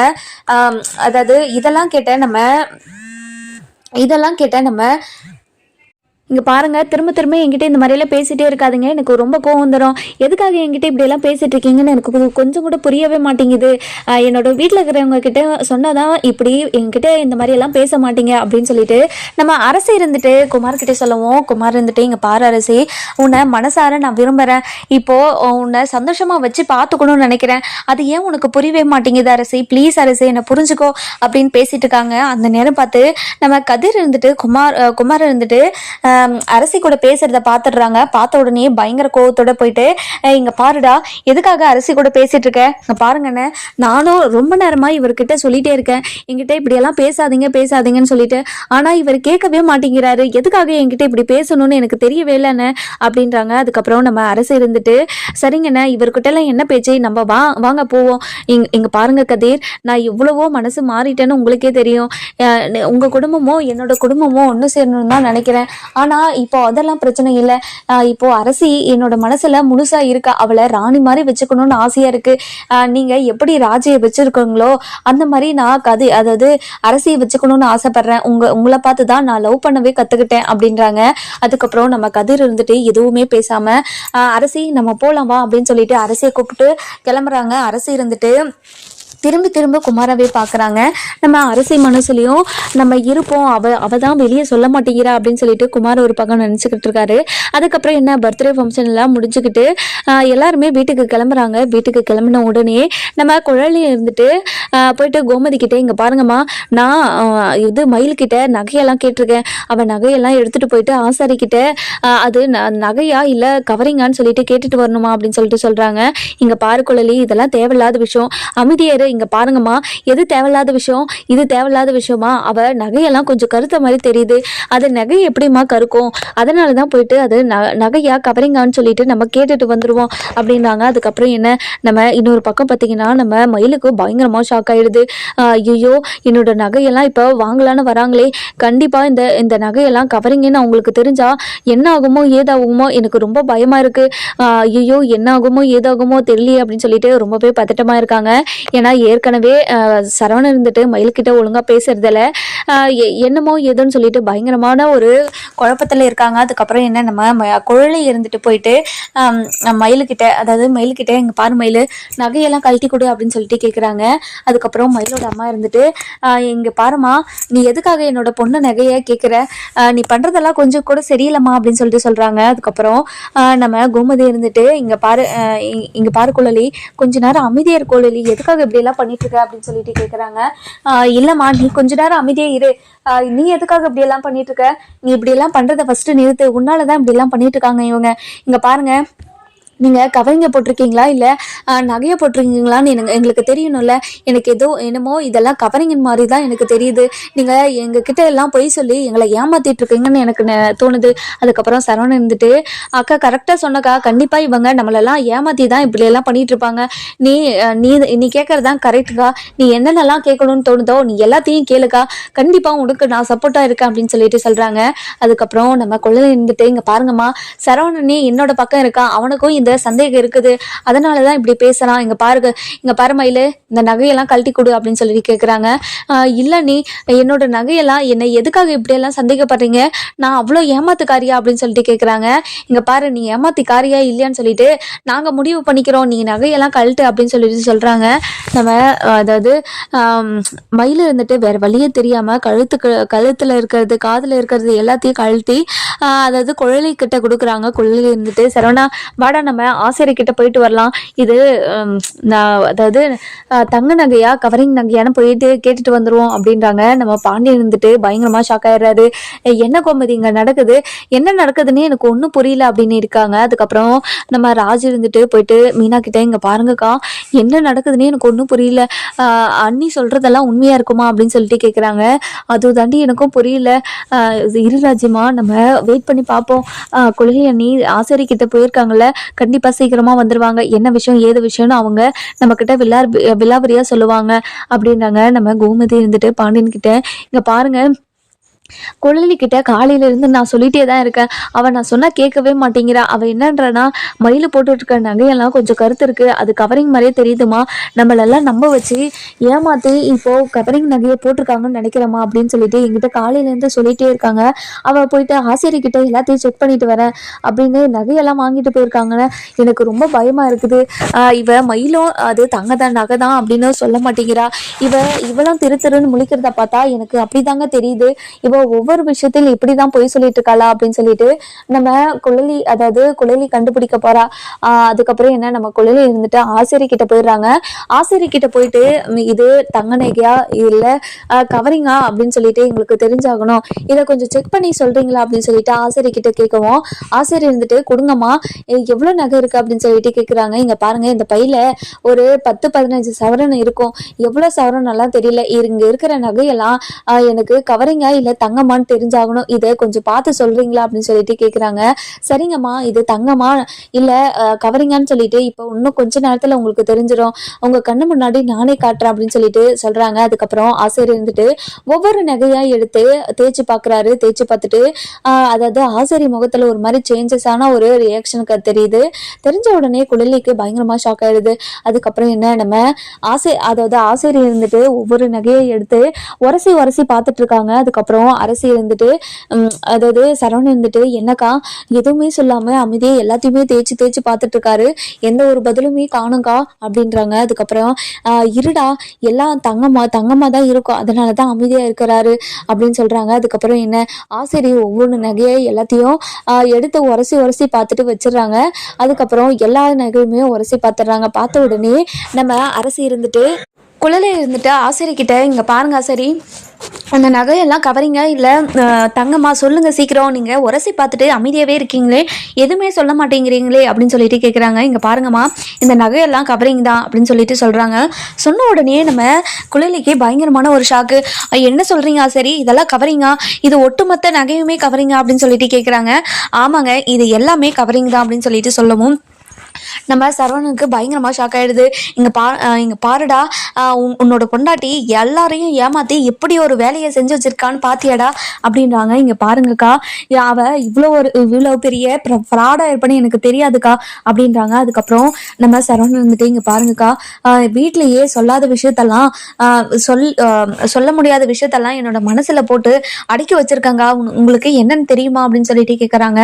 அதாவது இதெல்லாம் கேட்ட நம்ம இதெல்லாம் கேட்ட நம்ம இங்கே பாருங்கள் திரும்ப திரும்ப என்கிட்ட இந்த மாதிரியெல்லாம் பேசிகிட்டே இருக்காதுங்க. எனக்கு ரொம்ப கோவம் தரும். எதுக்காக என்கிட்ட இப்படியெல்லாம் பேசிகிட்டு இருக்கீங்கன்னு எனக்கு கொஞ்சம் கூட புரியவே மாட்டேங்குது. என்னோட வீட்டில் இருக்கிறவங்க கிட்ட சொன்னாதான் இப்படி என்கிட்ட இந்த மாதிரியெல்லாம் பேச மாட்டீங்க அப்படின்னு சொல்லிட்டு நம்ம அரசு இருந்துட்டு குமார்கிட்ட சொல்லுவோம் குமார் இருந்துட்டு இங்கே பாரு அரசி உன்னை மனசார நான் விரும்புகிறேன் இப்போது உன்னை சந்தோஷமாக வச்சு பார்த்துக்கணும்னு நினைக்கிறேன். அது ஏன் உனக்கு புரியவே மாட்டேங்குது அரசி? ப்ளீஸ் அரசி என்னை புரிஞ்சுக்கோ. அப்படின்னு பேசிட்டு இருக்காங்க. அந்த நேரம் பார்த்து நம்ம கதிர் இருந்துட்டு குமார் குமார் இருந்துட்டு அரசி கூட பேசுறத பார்த்துடுறாங்க பார்த்த உடனே பயங்கர கோவத்தோட போயிட்டு இங்க பாருடா எதுக்காக அரசி கூட பேசிட்டு இருக்க? இங்க பாருங்கண்ணே நானும் ரொம்ப நேரமா இவர்கிட்ட சொல்லிட்டே இருக்கேன். என்கிட்ட இப்படியெல்லாம் பேசாதீங்க பேசாதீங்கன்னு சொல்லிட்டு. ஆனா இவர் கேட்கவே மாட்டேங்கிறாரு. எதுக்காக என்கிட்ட இப்படி பேசணும்னு எனக்கு தெரியவே இல்லைண்ணே அப்படின்றாங்க. அதுக்கப்புறம் நம்ம அரசு இருந்துட்டு சரிங்கண்ணே இவர்கிட்ட எல்லாம் என்ன பேச்சு? நம்ம வா வாங்க போவோம். இங்க இங்க பாருங்க கதிர் நான் எவ்வளவோ மனசு மாறிட்டேன்னு உங்களுக்கே தெரியும். உங்க குடும்பமோ என்னோட குடும்பமோ ஒன்று சேரணும்னு தான் நினைக்கிறேன். ஆனா இப்போ அதெல்லாம் பிரச்சனை இல்லை. இப்போ அரசி என்னோட மனசுல முழுசா இருக்கா? அவளை ராணி மாதிரி வச்சுக்கணும்னு ஆசையா இருக்கு. நீங்க எப்படி ராஜையை வச்சிருக்கீங்களோ அந்த மாதிரி நான் கதி அதாவது அரசியை வச்சுக்கணும்னு ஆசைப்படுறேன். உங்க உங்களை பார்த்து தான் நான் லவ் பண்ணவே கத்துக்கிட்டேன் அப்படின்றாங்க. அதுக்கப்புறம் நம்ம கதிர் இருந்துட்டு எதுவுமே பேசாம அரசி நம்ம போலாமா அப்படின்னு சொல்லிட்டு அரசியை கூப்பிட்டு கிளம்புறாங்க. அரசி இருந்துட்டு திரும்பி திரும்ப குமாரவே பார்க்குறாங்க நம்ம அரசி மனசுலையும் நம்ம இருப்போம். அவ அவ தான் வெளியே சொல்ல மாட்டேங்கிறா அப்படின்னு சொல்லிட்டு குமார் ஒரு பக்கம் நினச்சிக்கிட்டு இருக்காரு. அதுக்கப்புறம் என்ன பர்த்டே ஃபங்க்ஷன் எல்லாம் எல்லாருமே வீட்டுக்கு கிளம்புறாங்க. வீட்டுக்கு கிளம்பின உடனே நம்ம குழலி இருந்துட்டு போயிட்டு கோமதி கிட்டே இங்கே பாருங்கம்மா நான் இது மயில்கிட்ட நகையெல்லாம் கேட்டிருக்கேன். அவன் நகையெல்லாம் எடுத்துகிட்டு போயிட்டு ஆசாரி கிட்ட அது ந- நகையா இல்லை கவரிங்கான்னு சொல்லிட்டு கேட்டுட்டு வரணுமா? அப்படின்னு சொல்லிட்டு சொல்கிறாங்க இங்கே பாரு குழலி இதெல்லாம் தேவையில்லாத விஷயம். அமைதியாரு இங்க பாருங்கம்மா எது தேவையில்லாத விஷயம் இது தேவையில்லாத விஷயமா? அவ நகையெல்லாம் கொஞ்சம் கருத்த மாதிரி தெரியுது. அது நகை எப்படிம்மா கருக்கும்? அதனால தான் போயிட்டு அது ந- நகையா கவரிங்கான்னு சொல்லிட்டு நம்ம கேட்டுட்டு வந்துருவோம் அப்படின்னாங்க. அதுக்கப்புறம் என்ன நம்ம இன்னொரு பக்கம் பார்த்தீங்கன்னா நம்ம மயிலுக்கு பயங்கரமா ஷாக் ஆயிடுது. ஐயோ என்னோட நகையெல்லாம் இப்போ வாங்கலான்னு வராங்களே. கண்டிப்பா இந்த இந்த நகையெல்லாம் கவரிங்கன்னு அவங்களுக்கு தெரிஞ்சா என்ன ஆகுமோ ஏதாகுமோ எனக்கு ரொம்ப பயமா இருக்கு. ஐயோ என்ன ஆகுமோ ஏதாகுமோ தெரியலையே அப்படின்னு சொல்லிட்டு ரொம்பவே பதட்டமா இருக்காங்க. ஏன்னா ஏற்கனவே சரவணன் இருந்துட்டு மயில்கிட்ட ஒழுங்காக பேசுறதில்ல. எ- என்னமோ ஏதோன்னு சொல்லிட்டு பயங்கரமான ஒரு குழப்பத்தில் இருக்காங்க. அதுக்கப்புறம் என்ன நம்ம ம- குழலை இருந்துட்டு போயிட்டு மயிலுக்கிட்ட அதாவது மயில்கிட்ட எங்கள் பாரு மயில் நகையெல்லாம் கழட்டி கொடு அப்படின்னு சொல்லிட்டு கேட்குறாங்க அதுக்கப்புறம் மயிலோட அம்மா இருந்துட்டு இங்கே பாருமா நீ எதுக்காக என்னோட பொண்ணு நகையை கேட்குற நீ பண்ணுறதெல்லாம் கொஞ்சம் கூட சரியில்லைம்மா அப்படின்னு சொல்லிட்டு சொல்கிறாங்க அதுக்கப்புறம் நம்ம கோமதி இருந்துட்டு இங்கே பாரு இங்கே இ- பாரு குழலி கொஞ்ச நேரம் அமைதியா இரு குழலி எதுக்காக இப்படி எல்லாம் பண்ணிட்டு இருக்க அப்படின்னு சொல்லிட்டு கேக்குறாங்க. ஆஹ், இல்லம்மா நீ கொஞ்ச நேரம் அமைதியே இரு. ஆஹ், நீ எதுக்காக இப்படி எல்லாம் பண்ணிட்டு இருக்க நீ இப்படி எல்லாம் பண்றதை ஃபர்ஸ்ட் நிறுத்து. உன்னாலதான் இப்படி எல்லாம் பண்ணிட்டு இருக்காங்க இவங்க. இங்க பாருங்க. நீங்கள் கவரிங்க போட்டிருக்கீங்களா? இல்லை நகையை போட்டிருக்கீங்களான்னு எனக்கு எங்களுக்கு தெரியணும்ல. எனக்கு ஏதோ என்னமோ இதெல்லாம் கவரிங்கின் மாதிரி தான் எனக்கு தெரியுது. நீங்கள் எங்ககிட்ட எல்லாம் பொய் சொல்லி எங்களை ஏமாத்திட்டு இருக்கீங்கன்னு எனக்கு நெ- தோணுது. அதுக்கப்புறம் சரவணன் இருந்துட்டு அக்கா கரெக்டாக சொன்னக்கா. கண்டிப்பாக இவங்க நம்மளெல்லாம் ஏமாத்தி தான் இப்படி எல்லாம் பண்ணிட்டு இருப்பாங்க. நீ நீ நீ கேட்கறது தான் கரெக்டுக்கா நீ என்னென்னலாம் கேட்கணும்னு தோணுதோ நீ எல்லாத்தையும் கேளுக்கா. கண்டிப்பாக உனக்கு நான் சப்போர்ட்டாக இருக்கேன் அப்படின்னு சொல்லிட்டு சொல்கிறாங்க அதுக்கப்புறம் நம்ம குழந்தை இருந்துட்டு இங்கே பாருங்கம்மா. சரவணனே என்னோட பக்கம் இருக்கான் அவனுக்கும் இந்த சந்தேகம் இருக்குது. அதனால தான் இப்படி பேசலாம். இங்கே பாருங்க இங்கே பரமையில் இந்த நகையெல்லாம் கழட்டி கொடு அப்படின்னு சொல்லிட்டு கேட்குறாங்க இல்லை நீ என்னோட நகையெல்லாம் என்னை எதுக்காக இப்படியெல்லாம் சந்தேகப்படுறீங்க? நான் அவ்வளோ ஏமாத்துக்காரியா அப்படின்னு சொல்லிட்டு கேட்குறாங்க இங்கே பாரு நீ ஏமாத்திக்காரியா இல்லையான்னு சொல்லிட்டு நாங்கள் முடிவு பண்ணிக்கிறோம். நீ நகையெல்லாம் கழட்டு அப்படின்னு சொல்லிட்டு சொல்கிறாங்க நம்ம அதாவது மயில் இருந்துட்டு வேற வழியே தெரியாம கழுத்துக்கு கழுத்துல இருக்கிறது காதுல இருக்கிறது எல்லாத்தையும் கழட்டி அதாவது குழலை கிட்ட கொடுக்குறாங்க. குழலி இருந்துட்டு சரவணா வாடா நம்ம ஆசிரியர் கிட்ட போயிட்டு வரலாம். இது நான் அதாவது தங்க நகையா கவரிங் நகையான்னு போயிட்டு கேட்டுட்டு வந்துருவோம் அப்படின்றாங்க. நம்ம பாண்டியன் இருந்துட்டு பயங்கரமா ஷாக் ஆயிடுறாரு. என்ன கோமதி இங்க நடக்குது? என்ன நடக்குதுன்னு எனக்கு ஒன்றும் புரியல அப்படின்னு இருக்காங்க. அதுக்கப்புறம் நம்ம ராஜ் இருந்துட்டு போயிட்டு மீனா கிட்ட இங்க பாருங்கக்கா. என்ன நடக்குதுன்னு எனக்கு ஒன்றும் புரியல. அண்ணி சொல்றதெல்லாம் உண்மையா இருக்குமா? அப்படின்னு சொல்லிட்டு கேட்குறாங்க அது தாண்டி எனக்கும் புரியல. இது இரு ராஜ்யமா? நம்ம வெயிட் பண்ணி பார்ப்போம். கொள்கை அண்ணி ஆசிரியர்கிட்ட கிட்ட போயிருக்காங்கல்ல கண்டிப்பா சீக்கிரமா வந்துருவாங்க. என்ன விஷயம் ஏது விஷயம்னு அவங்க நம்ம கிட்ட விழா விலாவரியா சொல்லுவாங்க. அப்படின்றாங்க. நம்ம கோமதி இருந்துட்டு பாண்டியன் கிட்ட இங்க பாருங்க குழலி கிட்ட காலையில இருந்து நான் சொல்லிட்டே தான் இருக்கேன். அவ நான் சொன்னா கேட்கவே மாட்டேங்கிறா. அவ என்னன்றனா மயில் போட்டுட்டு இருக்க நகையெல்லாம் கொஞ்சம் கருத்து இருக்கு. அது கவரிங் மாதிரியே தெரியுதுமா? நம்மளெல்லாம் நம்ப வச்சு ஏமாத்தி இப்போ கவரிங் நகையை போட்டிருக்காங்கன்னு நினைக்கிறேம்மா அப்படின்னு சொல்லிட்டு என்கிட்ட காலையில இருந்து சொல்லிட்டே இருக்காங்க. அவ போயிட்டு ஆசிரியர்கிட்ட எல்லாத்தையும் செக் பண்ணிட்டு வரேன் அப்படின்னு நகையெல்லாம் வாங்கிட்டு போயிருக்காங்கன்னு எனக்கு ரொம்ப பயமா இருக்குது. ஆஹ் இவ மயிலும் அது தங்க தான் நகை தான் அப்படின்னு சொல்ல மாட்டேங்கிறா. இவ இவளும் திரு திருன்னு முழிக்கிறத பார்த்தா எனக்கு அப்படிதாங்க தெரியுது. இவ ஒவ்வொரு விஷயத்தில் இப்படிதான் பொய் சொல்லிட்டு இருக்காளா அப்படின்னு சொல்லிட்டு நம்ம குழலி அதாவது குழலி கண்டுபிடிக்க போறா. அதுக்கப்புறம் என்ன நம்ம குழலி இருந்துட்டு ஆசிரியர் கிட்ட போயிடுறாங்க. ஆசிரியர் கிட்ட போயிட்டு இது தங்க நகையா இல்ல கவரிங்கா? அப்படின்னு சொல்லிட்டு எங்களுக்கு தெரிஞ்சாகணும். இதை கொஞ்சம் செக் பண்ணி சொல்றீங்களா அப்படின்னு சொல்லிட்டு ஆசிரியர் கிட்ட கேட்கவும் ஆசிரியர் இருந்துட்டு கொடுங்கம்மா எவ்வளவு நகை இருக்கு? அப்படின்னு சொல்லிட்டு கேக்குறாங்க. இங்க பாருங்க இந்த பையில ஒரு பத்து பதினஞ்சு சவரன் இருக்கும். எவ்வளவு சவரன் எல்லாம் தெரியல. இங்க இருக்கிற நகையெல்லாம் எனக்கு கவரிங்கா இல்ல தங்கமான்னு தெரிஞ்சாகணும். இதை கொஞ்சம் பார்த்து சொல்றீங்களா அப்படின்னு சொல்லிட்டு கேட்குறாங்க சரிங்கம்மா இது தங்கமா இல்லை கவரிங்கான்னு சொல்லிட்டு இப்போ இன்னும் கொஞ்ச நேரத்தில் உங்களுக்கு தெரிஞ்சிடும் உங்க கண்ணு முன்னாடி நானே காட்டுறேன் அப்படின்னு சொல்லிட்டு சொல்றாங்க. அதுக்கப்புறம் ஆசிரியர் இருந்துட்டு ஒவ்வொரு நகையா எடுத்து தேய்ச்சி பார்க்குறாரு தேய்ச்சி பார்த்துட்டு அதாவது ஆசிரியர் முகத்தில் ஒரு மாதிரி சேஞ்சஸான ஒரு ரியாக்ஷனுக்கு தெரியுது. தெரிஞ்ச உடனே குழலிக்கு பயங்கரமாக ஷாக் ஆயிடுது. அதுக்கப்புறம் என்ன நம்ம ஆசை அதாவது ஆசிரியர் இருந்துட்டு ஒவ்வொரு நகையை எடுத்து உரசி உரசி பார்த்துட்டு இருக்காங்க. அதுக்கப்புறம் அரசி இருந்துட்டு அதாவது சரவணன் இருந்துட்டு என்னக்கா எதுவுமே சொல்லாம அமைதியே எல்லாத்தையுமே தேய்ச்சி தேய்ச்சி பார்த்துட்டு இருக்காரு எந்த ஒரு பதிலுமே காணுங்கா அப்படின்றாங்க. அதுக்கப்புறம் இருடா எல்லாம் தங்கம்மா தங்கம்மா தான் இருக்கும். அதனால தான் அமைதியா இருக்கிறாரு அப்படின்னு சொல்றாங்க. அதுக்கப்புறம் என்ன ஆசிரியர் ஒவ்வொரு நகையை எல்லாத்தையும் எடுத்து உரசி உரசி பார்த்துட்டு வச்சிடுறாங்க. அதுக்கப்புறம் எல்லா நகையுமே உரசி பார்த்துடுறாங்க. பார்த்த உடனே நம்ம அரசி இருந்துட்டு குழலை இருந்துட்டு ஆசிரியர் கிட்ட பாருங்க சரி அந்த நகையெல்லாம் கவரிங்க இல்லை தங்கம்மா சொல்லுங்கள் சீக்கிரம். நீங்கள் உரசி பார்த்துட்டு அமைதியாகவே இருக்கீங்களே. எதுவுமே சொல்ல மாட்டேங்கிறீங்களே அப்படின்னு சொல்லிட்டு கேட்குறாங்க இங்கே பாருங்கம்மா இந்த நகையெல்லாம் கவரிங் தான் அப்படின்னு சொல்லிட்டு சொல்கிறாங்க சொன்ன உடனே நம்ம குழலிக்கு பயங்கரமான ஒரு ஷாக்கு என்ன சொல்கிறீங்க சரி இதெல்லாம் கவரிங்கா இது ஒட்டுமொத்த நகையுமே கவரிங்கா அப்படின்னு சொல்லிட்டு கேட்குறாங்க ஆமாங்க இது எல்லாமே கவரிங் தான் அப்படின்னு சொல்லிட்டு சொல்லவும் நம்ம சரவணனுக்கு பயங்கரமா ஷாக் ஆயிடுது. இங்க பா அஹ் இங்க பாருடா உன்- உன்னோட பொண்டாட்டி எல்லாரையும் ஏமாத்தி எப்படி ஒரு வேலையை செஞ்சு வச்சிருக்கான்னு பாத்தியாடா அப்படின்றாங்க. இங்க பாருங்கக்கா யா- அவ இவ்வளோ ஒரு இவ்வளோ பெரிய ஃப்ராடாக இருப்பேன்னு எனக்கு தெரியாதுக்கா அப்படின்றாங்க. அதுக்கப்புறம் நம்ம சரவணன் வந்துட்டு இங்க பாருங்கக்கா அஹ் வீட்லயே சொல்லாத விஷயத்தெல்லாம் சொல் சொல்ல முடியாத விஷயத்தெல்லாம் என்னோட மனசுல போட்டு அடக்கி வச்சிருக்காங்க. உங்களுக்கு என்னன்னு தெரியுமா அப்படின்னு சொல்லிட்டு கேட்குறாங்க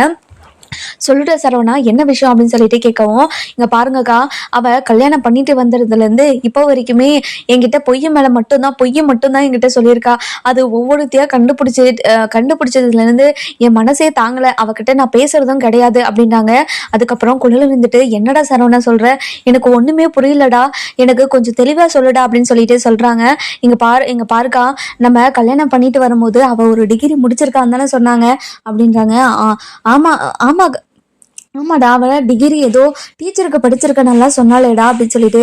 சொல்லுட சரவணா என்ன விஷயம் அப்படின்னு சொல்லிட்டு கேட்கவும் இங்க பாருங்கக்கா அவ கல்யாணம் பண்ணிட்டு வந்ததுல இருந்து இப்போ வரைக்குமே என்கிட்ட பொய்ய மேல மட்டும்தான் பொய்ய மட்டும்தான் என்கிட்ட சொல்லியிருக்கா. அது ஒவ்வொருத்தையா கண்டுபிடிச்சு அஹ், கண்டுபிடிச்சதுல இருந்து என் மனசே தாங்கல. அவகிட்ட நான் பேசுறதும் கிடையாது அப்படின்னாங்க. அதுக்கப்புறம் குழல் இருந்துட்டு என்னடா சரவணா சொல்ற? எனக்கு ஒண்ணுமே புரியலடா. எனக்கு கொஞ்சம் தெளிவா சொல்லுடா அப்படின்னு சொல்லிட்டு சொல்றாங்க. இங்க பாரு இங்க பாருக்கா நம்ம கல்யாணம் பண்ணிட்டு வரும்போது அவ ஒரு டிகிரி முடிச்சிருக்கான்னு தானே சொன்னாங்க அப்படின்றாங்க. ஆமா ஆமா ஆமா ஆமாடா அவன் டிகிரி ஏதோ டீச்சருக்கு படிச்சிருக்க நல்லா சொன்னாலேடா அப்படின்னு சொல்லிட்டு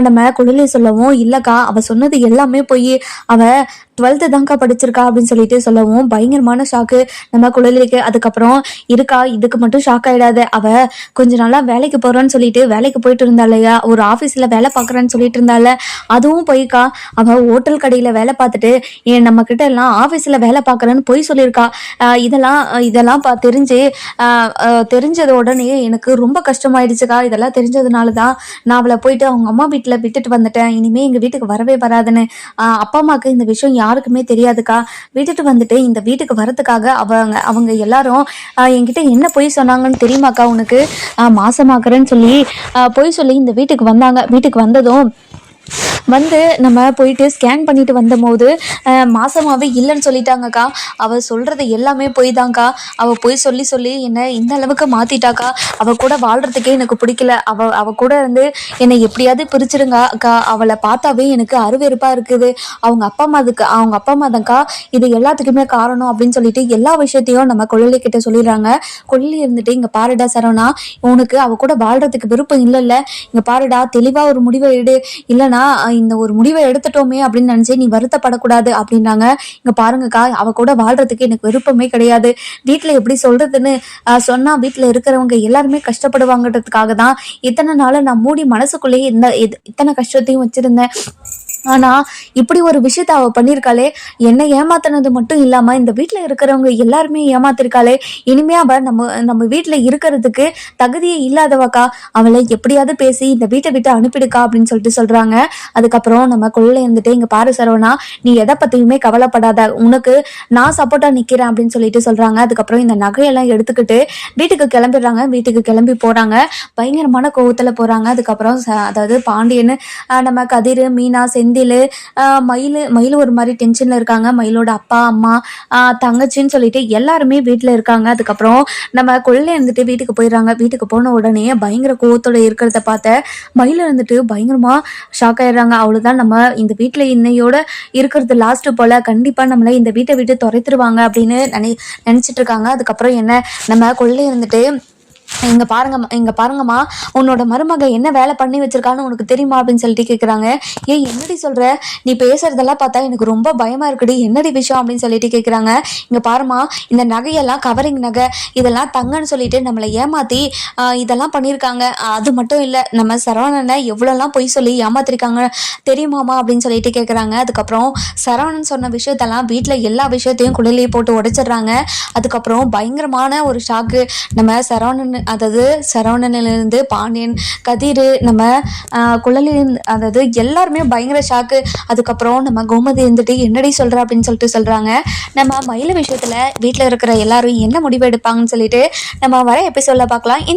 நம்ம குழலி சொல்லவும் இல்லக்கா அவ சொன்னது எல்லாமே போய் அவ டுவெல்த்து தான்க்கா படிச்சிருக்கா அப்படின்னு சொல்லிட்டு சொல்லவும் பயங்கரமான ஷாக்கு நம்ம குழந்தைக்கு. அதுக்கப்புறம் இருக்கா இதுக்கு மட்டும் ஷாக் ஆகிடாத அவ கொஞ்ச நாளாக வேலைக்கு போகிறான்னு சொல்லிட்டு வேலைக்கு போயிட்டு இருந்தா இல்லையா? ஒரு ஆஃபீஸில் வேலை பார்க்குறேன்னு சொல்லிட்டு இருந்தால அதுவும் போய்க்கா. அவ ஹோட்டல் கடையில் வேலை பார்த்துட்டு ஏன் நம்ம கிட்ட எல்லாம் ஆஃபீஸில் வேலை பார்க்குறேன்னு போய் சொல்லியிருக்கா. இதெல்லாம் இதெல்லாம் பா தெரிஞ்சு தெரிஞ்சது உடனே எனக்கு ரொம்ப கஷ்டமாயிடுச்சுக்கா. இதெல்லாம் தெரிஞ்சதுனால தான் நான் அவளை போயிட்டு அவங்க அம்மா வீட்டில் விட்டுட்டு வந்துட்டேன். இனிமேல் எங்கள் வீட்டுக்கு வரவே வராதுன்னு. அப்பா அம்மாவுக்கு இந்த விஷயம் யாருக்குமே தெரியாதுக்கா. விட்டுட்டு வந்துட்டு இந்த வீட்டுக்கு வரத்துக்காக அவங்க அவங்க எல்லாரும் என்கிட்ட என்ன பொய் சொன்னாங்கன்னு தெரியுமாக்கா உனக்கு? ஆஹ் மாசமாக்குறேன்னு சொல்லி ஆஹ் பொய் சொல்லி இந்த வீட்டுக்கு வந்தாங்க. வீட்டுக்கு வந்ததும் வந்து நம்ம போயிட்டு ஸ்கேன் பண்ணிட்டு வந்தபோது அஹ், மாசமாவே இல்லைன்னு சொல்லிட்டாங்கக்கா. அவ சொல்றது எல்லாமே பொய் தான்க்கா அவ பொய் சொல்லி சொல்லி என்ன இந்த அளவுக்கு மாத்திட்டாக்கா. அவ கூட வாழ்றதுக்கே எனக்கு பிடிக்கல. அவ அவ கூட இருந்து என்னை எப்படியாவது பிரிச்சிருங்க அக்கா அவளை பார்த்தாவே எனக்கு அருவெறுப்பா இருக்குது. அவங்க அப்பா அம்மாதுக்கு அவங்க அப்பா அம்மா தான்க்கா. இது எல்லாத்துக்குமே காரணம் அப்படின்னு சொல்லிட்டு எல்லா விஷயத்தையும் நம்ம கொள்ளலி கிட்ட சொல்லிடுறாங்க. கொள்ளலி இருந்துட்டு இங்க பாருடா சரவணா. உனக்கு அவ கூட வாழ்றதுக்கு விருப்பம் இல்லைல்ல. இங்க பாருடா தெளிவா ஒரு முடிவை எடு. இல்லைன்னா அஹ், இந்த ஒரு முடிவை எடுத்துட்டோமே அப்படின்னு நினைச்சே நீ வருத்தப்படக்கூடாது அப்படின்னாங்க இங்க பாருங்கக்கா அவ கூட வாழ்றதுக்கு எனக்கு விருப்பமே கிடையாது. வீட்டுல எப்படி சொல்றதுன்னு சொன்னா வீட்டுல இருக்கிறவங்க எல்லாருமே கஷ்டப்படுவாங்கன்றதுக்காக தான் இத்தனை நாள் நான் மூடி மனசுக்குள்ளேயே இந்த இத்தனை கஷ்டத்தையும் வச்சிருந்தேன். ஆனால் இப்படி ஒரு விஷயத்த அவள் பண்ணியிருக்காளே என்னை ஏமாத்தினது மட்டும் இல்லாமல் இந்த வீட்டில் இருக்கிறவங்க எல்லாருமே ஏமாத்திருக்காளே இனிமே அவள் நம்ம நம்ம வீட்டில் இருக்கிறதுக்கு தகுதியே இல்லாதவக்கா அவளை எப்படியாவது பேசி இந்த வீட்டை விட்டு அனுப்பிடுக்கா அப்படின்னு சொல்லிட்டு சொல்கிறாங்க அதுக்கப்புறம் நம்ம கொள்ளையில இருந்துட்டு இங்கே பாரு சரவணா நீ எதை பற்றியுமே கவலைப்படாத உனக்கு நான் சப்போர்ட்டாக நிற்கிறேன் அப்படின்னு சொல்லிட்டு சொல்கிறாங்க அதுக்கப்புறம் இந்த நகையெல்லாம் எடுத்துக்கிட்டு வீட்டுக்கு கிளம்பிடுறாங்க. வீட்டுக்கு கிளம்பி போகிறாங்க பயங்கரமான கோவத்தில் போகிறாங்க அதுக்கப்புறம் அதாவது பாண்டியன்னு நம்ம கதிர் மீனா செஞ்சு செந்தில் மயில் மயில் ஒரு மாதிரி டென்ஷனில் இருக்காங்க. மயிலோட அப்பா அம்மா தங்கச்சின்னு சொல்லிட்டு எல்லாருமே வீட்டில் இருக்காங்க. அதுக்கப்புறம் நம்ம கொள்ளை இருந்துட்டு வீட்டுக்கு போயிடுறாங்க. வீட்டுக்கு போன உடனே பயங்கர கோவத்தோட இருக்கிறத பார்த்த மயில் இருந்துட்டு பயங்கரமாக ஷாக் ஆயிடுறாங்க. அவ்வளோதான் நம்ம இந்த வீட்டில் இன்னையோட இருக்கிறது லாஸ்ட்டு போல். கண்டிப்பாக நம்மளை இந்த வீட்டை விட்டு துரைத்துருவாங்க அப்படின்னு நினை நினச்சிட்டு இருக்காங்க. அதுக்கப்புறம் என்ன? நம்ம கொள்ளை இருந்துட்டு இங்க பாருங்கம்மா இங்க பாருங்கம்மா உன்னோட மருமக என்ன வேலை பண்ணி வச்சிருக்கான்னு உனக்கு தெரியுமா அப்படின்னு சொல்லிட்டு கேக்குறாங்க. ஏன் என்னடி சொல்ற? நீ பேசுறதெல்லாம் பார்த்தா எனக்கு ரொம்ப பயமா இருக்குடி. என்னடி விஷயம் அப்படின்னு சொல்லிட்டு கேக்குறாங்க. இங்க பாருமா இந்த நகையெல்லாம் கவரிங் நகை இதெல்லாம் தங்கன்னு சொல்லிட்டு நம்மளை ஏமாத்தி இதெல்லாம் பண்ணியிருக்காங்க. அது மட்டும் இல்லை நம்ம சரவணனை எவ்வளோலாம் பொய் சொல்லி ஏமாத்திருக்காங்க தெரியுமாமா அப்படின்னு சொல்லிட்டு கேட்குறாங்க அதுக்கப்புறம் சரவணன் சொன்ன விஷயத்தெல்லாம் வீட்டில் எல்லா விஷயத்தையும் குடலையே போட்டு உடைச்சிடுறாங்க. அதுக்கப்புறம் பயங்கரமான ஒரு ஷாக்கு நம்ம சரவணன் அதாவது சரவணனிலிருந்து பாண்டியன் கதிர் நம்ம குழலிருந்து அதாவது எல்லாருமே பயங்கர ஷாக்கு அதுக்கப்புறம் நம்ம கோமதி இருந்துட்டு என்னடி சொல்கிற அப்படின்னு சொல்லிட்டு சொல்கிறாங்க நம்ம மயில விஷயத்தில் வீட்டில் இருக்கிற எல்லாரும் என்ன முடிவு எடுப்பாங்கன்னு சொல்லிட்டு நம்ம வர எபிசோடில் பார்க்கலாம்.